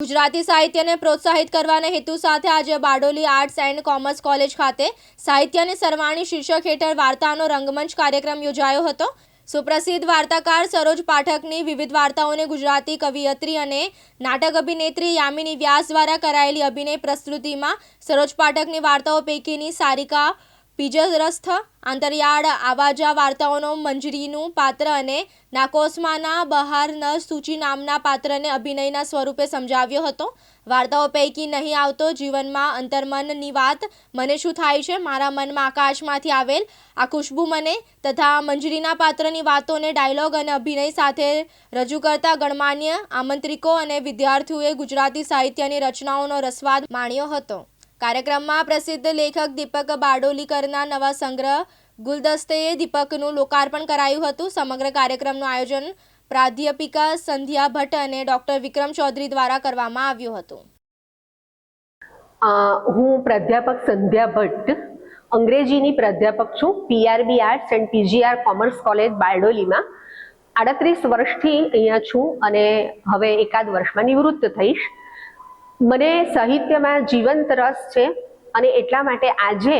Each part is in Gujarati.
ગુજરાતી સાહિત્યને પ્રોત્સાહિત કરવાના હેતુ સાથે આજે Bardoli arts and commerce college ખાતે સાહિત્યની સરવાણી શીર્ષક હેઠળ વાર્તાનો રંગમંચ કાર્યક્રમ યોજાયો હતો. સુપ્રસિદ્ધ વાર્તાકાર સરોજ પાઠકની વિવિધ વાર્તાઓને ગુજરાતી કવિયત્રી અને નાટક અભિનેત્રી યામિની વ્યાસ દ્વારા કરાયેલી અભિનય પ્રસ્તુતિમાં સરોજ પાઠકની વાર્તાઓ પૈકીની સારિકા પીજરસ્થ આંતરિયાળ આવાજા વાર્તાઓનો મંજરીનું પાત્ર અને નાકોસમાના બહારના સૂચિ નામના પાત્રને અભિનયના સ્વરૂપે સમજાવ્યો હતો. વાર્તાઓ પૈકી નહીં આવતો જીવનમાં અંતર્મનની વાત, મને શું થાય છે? મારા મનમાં આકાશમાંથી આવેલ આ ખુશ્બુ મને તથા મંજરીના પાત્રની વાતોને ડાયલોગ અને અભિનય સાથે રજૂ કરતા ગણમાન્ય આમંત્રિકો અને વિદ્યાર્થીઓએ ગુજરાતી સાહિત્યની રચનાઓનો રસવાદ માણ્યો હતો. કાર્યક્રમમાં પ્રસિદ્ધ લેખક દીપક બારડોલીકરના નવા સંગ્રહ ગુલદસ્તેએ દીપકનું લોકાર્પણ કરાયું હતું. સમગ્ર કાર્યક્રમનું આયોજન પ્રાધ્યાપિકા સંધ્યા ભટ્ટ અને ડોક્ટર વિક્રમ ચૌધરી દ્વારા કરવામાં આવ્યું હતું. હું પ્રાધ્યાપક સંધ્યા ભટ્ટ, અંગ્રેજીની પ્રાધ્યાપક છું PRB arts and PGR commerce college બારડોલીમાં. આડત્રીસ વર્ષથી અહીંયા છું અને હવે એકાદ વર્ષમાં નિવૃત્ત થઈશ. મને સાહિત્યમાં જીવંત રસ છે અને એટલા માટે આજે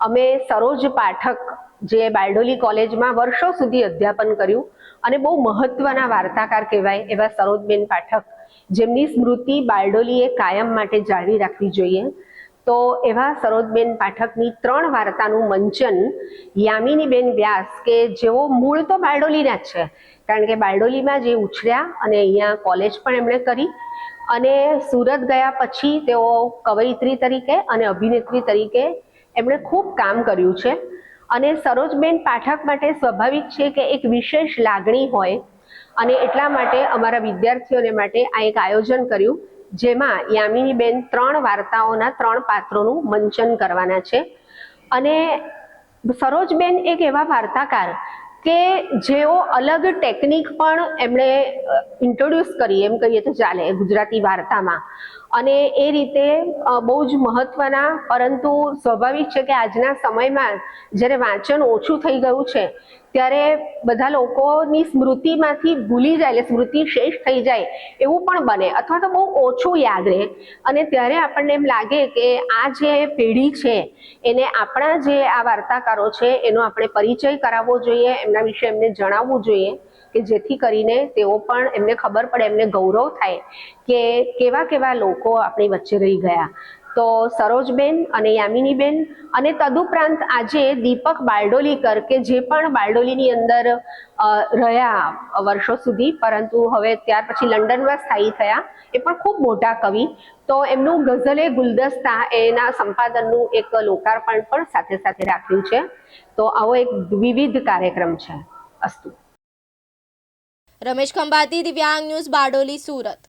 અમે સરોજ પાઠક જે બારડોલી કોલેજમાં વર્ષો સુધી અધ્યાપન કર્યું અને બહુ મહત્વના વાર્તાકાર કહેવાય એવા સરોજબેન પાઠક. જેમની સ્મૃતિ બારડોલીએ કાયમ માટે જાળવી રાખવી જોઈએ. તો એવા સરોજબેન પાઠકની ત્રણ વાર્તાનું મંચન યામિનીબેન વ્યાસ, કે જેઓ મૂળ તો બારડોલીના જ છે, કારણ કે બારડોલીમાં જે ઉછર્યા અને અહીંયા કોલેજ પણ એમણે કરી અને સુરત ગયા પછી તેઓ કવયિત્રી તરીકે અને અભિનેત્રી તરીકે એમણે ખૂબ કામ કર્યું છે. અને સરોજબેન પાઠક માટે સ્વાભાવિક છે કે એક વિશેષ લાગણી હોય અને એટલા માટે અમારા વિદ્યાર્થીઓને માટે આ એક આયોજન કર્યું જેમાં યામિનીબેન ત્રણ વાર્તાઓના ત્રણ પાત્રોનું મંચન કરવાના છે. અને સરોજબેન એક એવા વાર્તાકાર કે જેઓ અલગ ટેકનિક પણ એમણે ઇન્ટ્રોડ્યુસ કરી. એમ કહીએ તો ચાલે ગુજરાતી વાર્તામાં. અને એ રીતે બહુ જ મહત્વના, પરંતુ સ્વાભાવિક છે કે આજના સમયમાં જ્યારે વાંચન ઓછું થઈ ગયું છે, ત્યારે બધા લોકોની સ્મૃતિમાંથી ભૂલી જાય એટલે સ્મૃતિ શેષ થઈ જાય એવું પણ બને અથવા તો બહુ ઓછું યાદ રહે. અને ત્યારે આપણને એમ લાગે કે આ જે પેઢી છે, એને આપણા જે આ વાર્તાકારો છે, એનો આપણે પરિચય કરાવવો જોઈએ, એમના વિશે એમને જણાવવું જોઈએ, કે જેથી કરીને તેઓ પણ એમને ખબર પડે, એમને ગૌરવ થાય કે કેવા કેવા લોકો આપણી વચ્ચે રહી ગયા. તો સરોજબેન અને યામિનીબેન અને તદુપરાંત આજે દીપક બારડોલીકર કે જે પણ બારડોલીની અંદર રહ્યા વર્ષો સુધી, પરંતુ હવે ત્યાર પછી લંડનમાં સ્થાયી થયા. એ પણ ખૂબ મોટા કવિ. તો એમનું ગઝલે ગુલદસ્તા એના સંપાદનનું એક લોકાર્પણ પણ સાથે સાથે રાખ્યું છે. તો આવો એક વિવિધ કાર્યક્રમ છે. અસ્તુ. રમેશ ખંભાતી, દિવ્યાંગ ન્યૂઝ, બારડોલી, સુરત.